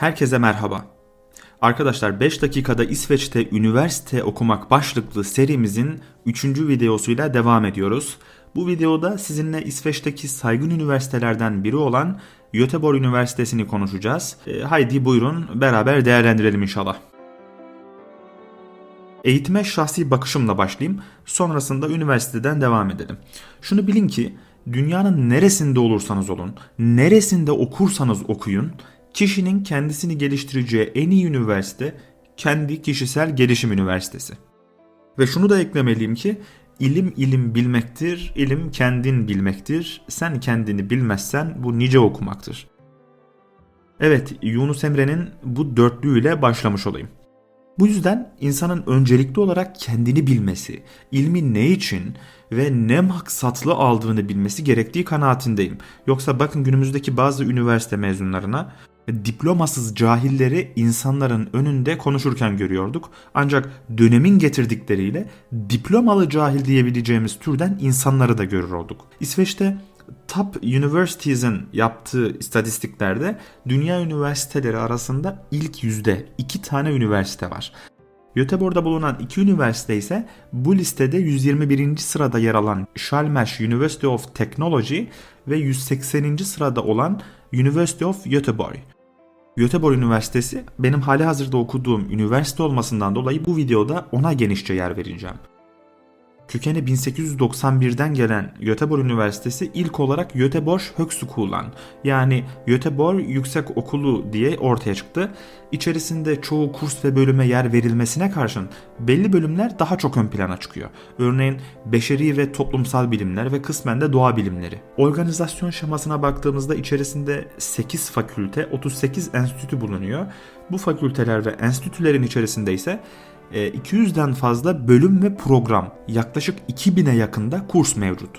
Herkese merhaba. Arkadaşlar 5 dakikada İsveç'te üniversite okumak başlıklı serimizin 3. videosuyla devam ediyoruz. Bu videoda sizinle İsveç'teki saygın üniversitelerden biri olan Göteborg Üniversitesi'ni konuşacağız. E, haydi buyurun beraber değerlendirelim inşallah. Eğitime şahsi bakışımla başlayayım. Sonrasında üniversiteden devam edelim. Şunu bilin ki dünyanın neresinde olursanız olun, neresinde okursanız okuyun, kişinin kendisini geliştireceği en iyi üniversite kendi kişisel gelişim üniversitesi. Ve şunu da eklemeliyim ki ilim ilim bilmektir, ilim kendin bilmektir. Sen kendini bilmezsen bu nice okumaktır. Evet, Yunus Emre'nin bu dörtlüğüyle başlamış olayım. Bu yüzden insanın öncelikli olarak kendini bilmesi, ilmi ne için ve ne maksatlı aldığını bilmesi gerektiği kanaatindeyim. Yoksa bakın günümüzdeki bazı üniversite mezunlarına diplomasız cahilleri insanların önünde konuşurken görüyorduk. Ancak dönemin getirdikleriyle diplomalı cahil diyebileceğimiz türden insanları da görür olduk. İsveç'te Top Universities'in yaptığı istatistiklerde dünya üniversiteleri arasında ilk yüzde iki tane üniversite var. Göteborg'da bulunan iki üniversite ise bu listede 121. sırada yer alan Chalmers University of Technology ve 180. sırada olan University of Göteborg. Göteborg Üniversitesi benim hali hazırda okuduğum üniversite olmasından dolayı bu videoda ona genişçe yer vereceğim. Kökeni 1891'den gelen Göteborg Üniversitesi ilk olarak Göteborg Högskolan yani Göteborg Yüksek Okulu diye ortaya çıktı. İçerisinde çoğu kurs ve bölüme yer verilmesine karşın belli bölümler daha çok ön plana çıkıyor. Örneğin beşeri ve toplumsal bilimler ve kısmen de doğa bilimleri. Organizasyon şemasına baktığımızda içerisinde 8 fakülte, 38 enstitü bulunuyor. Bu fakülteler ve enstitülerin içerisinde ise 200'den e, fazla bölüm ve program, yaklaşık 2000'e yakında kurs mevcut.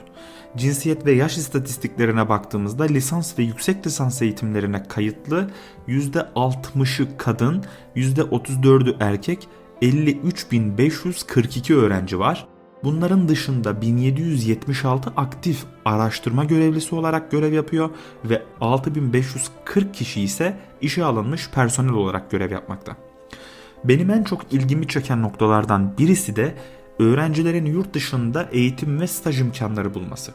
Cinsiyet ve yaş istatistiklerine baktığımızda lisans ve yüksek lisans eğitimlerine kayıtlı %60'ı kadın, %34'ü erkek, 53.542 öğrenci var. Bunların dışında 1776 aktif araştırma görevlisi olarak görev yapıyor ve 6540 kişi ise işe alınmış personel olarak görev yapmakta. Benim en çok ilgimi çeken noktalardan birisi de öğrencilerin yurt dışında eğitim ve staj imkanları bulması.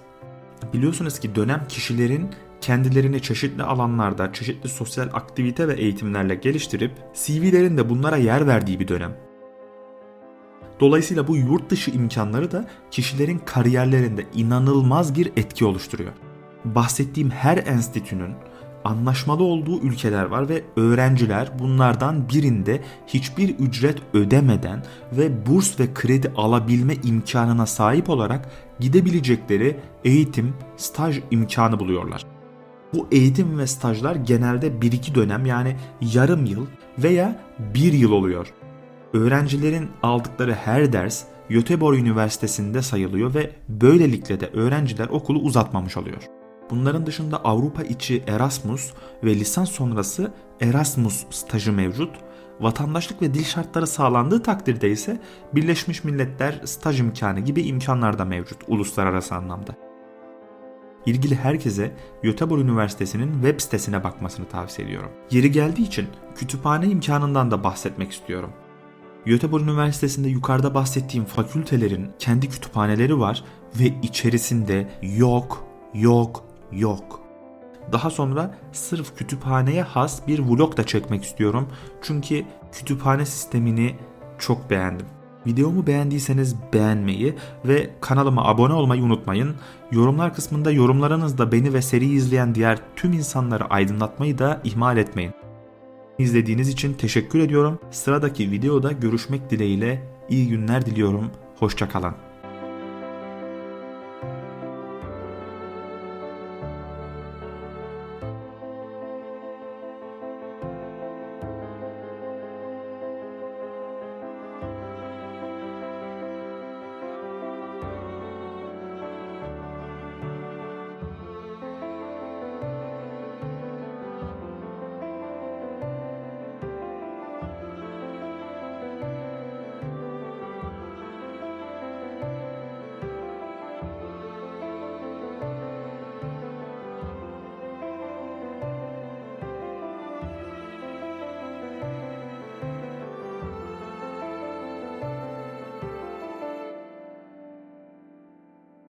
Biliyorsunuz ki dönem kişilerin kendilerini çeşitli alanlarda çeşitli sosyal aktivite ve eğitimlerle geliştirip CV'lerinde bunlara yer verdiği bir dönem. Dolayısıyla bu yurt dışı imkanları da kişilerin kariyerlerinde inanılmaz bir etki oluşturuyor. Bahsettiğim her enstitünün anlaşmalı olduğu ülkeler var ve öğrenciler bunlardan birinde hiçbir ücret ödemeden ve burs ve kredi alabilme imkanına sahip olarak gidebilecekleri eğitim, staj imkanı buluyorlar. Bu eğitim ve stajlar genelde 1-2 dönem yani yarım yıl veya 1 yıl oluyor. Öğrencilerin aldıkları her ders Göteborg Üniversitesi'nde sayılıyor ve böylelikle de öğrenciler okulu uzatmamış oluyor. Bunların dışında Avrupa içi Erasmus ve lisans sonrası Erasmus stajı mevcut. Vatandaşlık ve dil şartları sağlandığı takdirde ise Birleşmiş Milletler staj imkanı gibi imkanlar da mevcut uluslararası anlamda. İlgili herkese Göteborg Üniversitesi'nin web sitesine bakmasını tavsiye ediyorum. Yeri geldiği için kütüphane imkanından da bahsetmek istiyorum. Göteborg Üniversitesi'nde yukarıda bahsettiğim fakültelerin kendi kütüphaneleri var ve içerisinde yok, yok, yok. Daha sonra sırf kütüphaneye has bir vlog da çekmek istiyorum. Çünkü kütüphane sistemini çok beğendim. Videomu beğendiyseniz beğenmeyi ve kanalıma abone olmayı unutmayın. Yorumlar kısmında yorumlarınızda beni ve seriyi izleyen diğer tüm insanları aydınlatmayı da ihmal etmeyin. İzlediğiniz için teşekkür ediyorum. Sıradaki videoda görüşmek dileğiyle iyi günler diliyorum. Hoşçakalın.